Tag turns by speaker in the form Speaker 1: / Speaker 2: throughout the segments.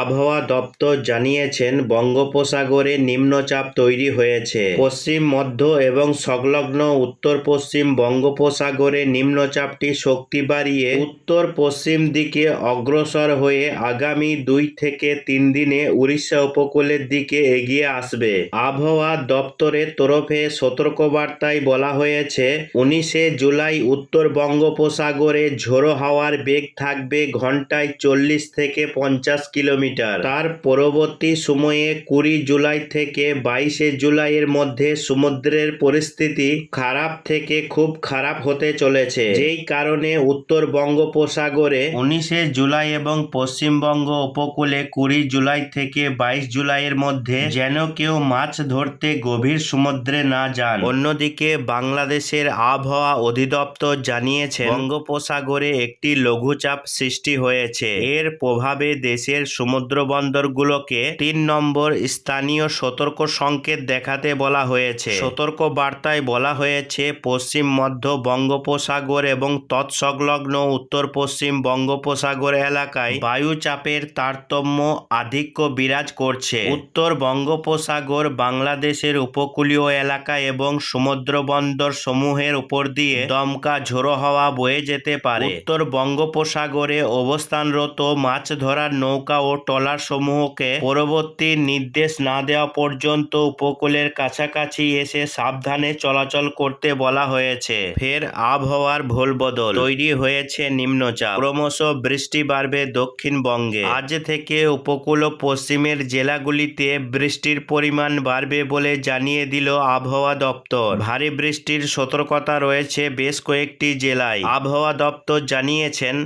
Speaker 1: আবহাওয়া দপ্তর জানিয়েছেন, বঙ্গোপসাগরে নিম্নচাপ তৈরি হয়েছে। পশ্চিম, মধ্য এবং সংলগ্ন উত্তর পশ্চিম বঙ্গোপসাগরে নিম্নচাপটি শক্তি বাড়িয়ে উত্তর পশ্চিম দিকে অগ্রসর হয়ে আগামী দুই থেকে তিন দিনে উড়িষ্যা উপকূলের দিকে এগিয়ে আসবে। আবহাওয়া দপ্তরের তরফে সতর্কবার্তায় বলা হয়েছে, উনিশে জুলাই উত্তর বঙ্গোপসাগরে ঝোড়ো হাওয়ার বেগ থাকবে ঘন্টায় চল্লিশ থেকে পঞ্চাশ কিলোমিটার। তার পরবর্তী সময়ে কুড়ি জুলাই থেকে বাইশে জুলাইয়ের মধ্যে সমুদ্রের পরিস্থিতি খারাপ থেকে খুব খারাপ হতে চলেছে। যেই কারণে উত্তর বঙ্গোপসাগরে উনিশে জুলাই এবং পশ্চিমবঙ্গ উপকূলে কুড়ি জুলাই থেকে বাইশ জুলাইয়ের মধ্যে যেন কেউ মাছ ধরতে গভীর সমুদ্রে না যান। অন্যদিকে বাংলাদেশের আবহাওয়া অধিদপ্তর জানিয়েছে, বঙ্গোপসাগরে একটি লঘুচাপ সৃষ্টি হয়েছে। এর প্রভাবে দেশের সমুদ্র বন্দরগুলোকে তিন নম্বর স্থানীয় সতর্ক সংকেত দেখাতে বলা হয়েছে। সতর্ক বার্তায় বলা হয়েছে, পশ্চিম, মধ্য বঙ্গোপসাগর এবং তৎসংলগ্ন উত্তর পশ্চিম বঙ্গোপসাগর এলাকায় বায়ুচাপের তারতম্য আধিক্য বিরাজ করছে। উত্তর বঙ্গোপসাগর বাংলাদেশের উপকূলীয় এলাকা এবং সমুদ্র বন্দর সমূহের উপর দিয়ে দমকা ঝোড়ো হাওয়া বয়ে যেতে পারে। উত্তর বঙ্গোপসাগরে অবস্থানরত মাছ ধরার নৌকা ও ট্রলার সমূহকে পরবর্তী নির্দেশ না দেওয়া পর্যন্ত উপকূলের কাছাকাছি এসে সাবধানে চলাচল করতে বলা হয়েছে। ফের আবহাওয়ার ভোল বদল তৈরি হয়েছে নিম্নচাপ। ক্রমশ বৃষ্টি বাড়বে দক্ষিণবঙ্গে। আজ থেকে উপকূল ও পশ্চিমের জেলাগুলিতে বৃষ্টির পরিমাণ বাড়বে বলে জানিয়ে দিল আবহাওয়া দপ্তর। ভারী বৃষ্টির সতর্কতা রয়েছে বেশ কয়েকটি জেলায়। আবহাওয়া দপ্তর জানিয়েছেন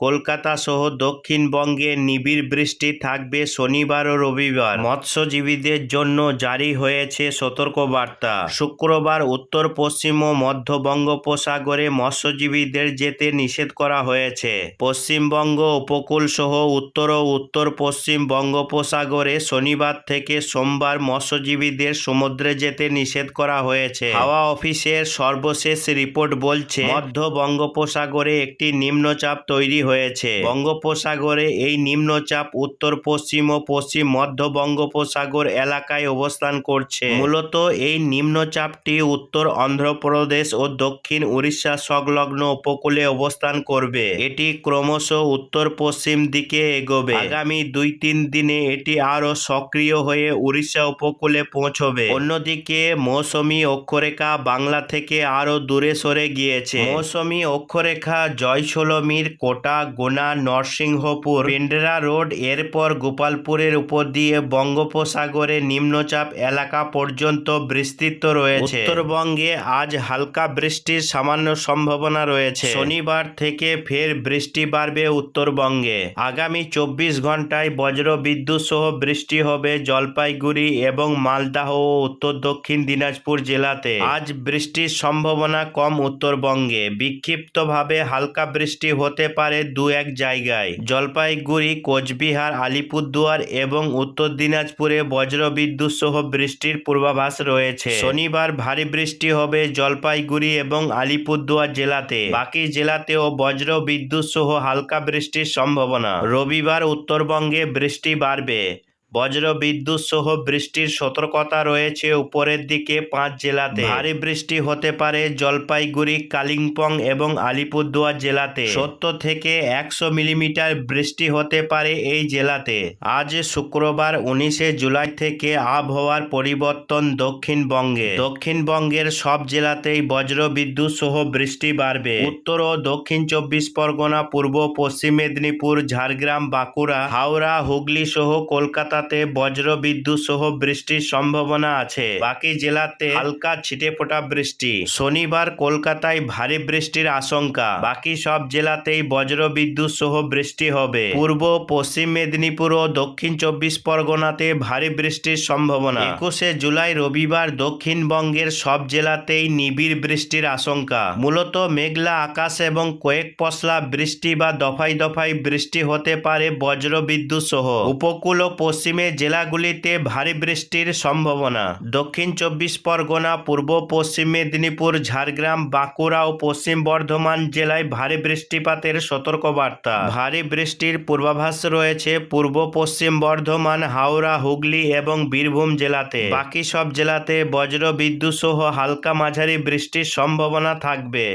Speaker 1: কলকাতা সহ দক্ষিণবঙ্গে নিবিড় বৃষ্টি থাকবে শনিবার ও রবিবার। মৎস্যজীবীদের জন্য জারি হয়েছে সতর্কবার্তা। শুক্রবার উত্তর, পশ্চিম ও মধ্য বঙ্গোপসাগরে মৎস্যজীবীদের যেতে নিষেধ করা হয়েছে। পশ্চিমবঙ্গ উপকূল সহ উত্তর ও উত্তর পশ্চিম বঙ্গোপসাগরে শনিবার থেকে সোমবার মৎস্যজীবীদের সমুদ্রে যেতে নিষেধ করা হয়েছে। হাওয়া অফিসের সর্বশেষ রিপোর্ট বলছে, মধ্য বঙ্গোপসাগরে একটি নিম্নচাপ তৈরি হয়েছে। বঙ্গোপসাগরে এই নিম্নচাপ উত্তর পশ্চিম ও পশ্চিম মধ্য বঙ্গোপসাগর এলাকায় অবস্থান করছে। মূলত এই নিম্নচাপটি উত্তর অন্ধ্রপ্রদেশ ও দক্ষিণ উড়িষ্যা সংলগ্ন উপকূলে অবস্থান করবে। এটি ক্রমশ উত্তর পশ্চিম দিকে এগোবে। আগামী দুই তিন দিনে এটি আরও সক্রিয় হয়ে উড়িষ্যা উপকূলে পৌঁছবে। অন্যদিকে মৌসুমি অক্ষরেখা বাংলা থেকে আরও দূরে সরে গিয়েছে। মৌসুমি অক্ষরেখা জয়সলমীর কোটা গোনা, নরসিংহপুর, পেন্ডরা রোড, এরপর গোপালপুরের উপর দিয়ে বঙ্গোপসাগরে নিম্নচাপ এলাকা পর্যন্ত বিস্তৃত রয়েছে। উত্তরবঙ্গে আজ হালকা বৃষ্টির সামান্য সম্ভাবনা রয়েছে। শনিবার থেকে ফের বৃষ্টি বাড়বে উত্তরবঙ্গে। আগামী চব্বিশ ঘন্টায় বজ্র বিদ্যুৎ সহ বৃষ্টি হবে জলপাইগুড়ি এবং মালদাহ ও উত্তর দক্ষিণ দিনাজপুর জেলাতে। আজ বৃষ্টির সম্ভাবনা কম উত্তরবঙ্গে। বিক্ষিপ্তভাবে হালকা বৃষ্টি হতে পারে দু এক জায়গায়। জলপাইগুড়ি, কোচবিহার, আলিপুরদুয়ার এবং উত্তর দিনাজপুরে বজ্র বিদ্যুৎ সহ বৃষ্টির পূর্বাভাস রয়েছে। শনিবার ভারী বৃষ্টি হবে জলপাইগুড়ি এবং আলিপুরদুয়ার জেলাতে। বাকি জেলাতেও বজ্র বিদ্যুৎ সহ হালকা বৃষ্টির সম্ভাবনা। রবিবার উত্তরবঙ্গে বৃষ্টি বাড়বে। বজ্র বিদ্যুৎ সহ বৃষ্টির সতর্কতা রয়েছে উপরের দিকে পাঁচ জেলাতে। ভারী বৃষ্টি হতে পারে জলপাইগুড়ি কালিম্পং এবং আলিপুরদুয়ার জেলাতে। সত্তর থেকে একশো মিলিমিটার বৃষ্টি হতে পারে এই জেলাতে। আজ শুক্রবার উনিশে জুলাই থেকে আবহাওয়ার পরিবর্তন দক্ষিণবঙ্গে। দক্ষিণবঙ্গের সব জেলাতেই বজ্র বিদ্যুৎ সহ বৃষ্টি বাড়বে। উত্তর ও দক্ষিণ চব্বিশ পরগনা পূর্ব পশ্চিম মেদিনীপুর ঝাড়গ্রাম বাঁকুড়া হাওড়া হুগলি সহ কলকাতাতে বজ্র বিদ্যুৎ সহ বৃষ্টির সম্ভাবনা আছে। বাকি জেলাতে হালকা ছিটে ফোটা বৃষ্টি। শনিবার কলকাতায় ভারী বৃষ্টির আশঙ্কা। বাকি সব জেলাতেই বজ্র বিদ্যুৎ সহ বৃষ্টি হবে। পূর্ব, পশ্চিম মেদিনীপুর ও দক্ষিণ চব্বিশ পরগনাতে ভারী বৃষ্টির সম্ভাবনা। একুশে জুলাই রবিবার দক্ষিণবঙ্গের সব জেলাতেই নিবিড় বৃষ্টির আশঙ্কা। মূলত মেঘলা আকাশ এবং কয়েক পশলা বৃষ্টি বা দফায় দফায় বৃষ্টি হতে পারে বজ্র বিদ্যুৎ সহ। উপকূল ও পশ্চিম পশ্চিমের জেলাগুলিতে ভারী বৃষ্টির সম্ভাবনা। দক্ষিণ চব্বিশ পরগনা, পূর্ব পশ্চিম মেদিনীপুর, ঝাড়গ্রাম, বাঁকুড়া ও পশ্চিম বর্ধমান জেলায় ভারী বৃষ্টিপাতের সতর্কবার্তা। ভারী বৃষ্টির পূর্বাভাস রয়েছে পূর্ব পশ্চিম বর্ধমান, হাওড়া, হুগলি এবং বীরভূম জেলাতে। বাকি সব জেলাতে বজ্র বিদ্যুৎ সহ হালকা মাঝারি বৃষ্টির সম্ভাবনা থাকবে।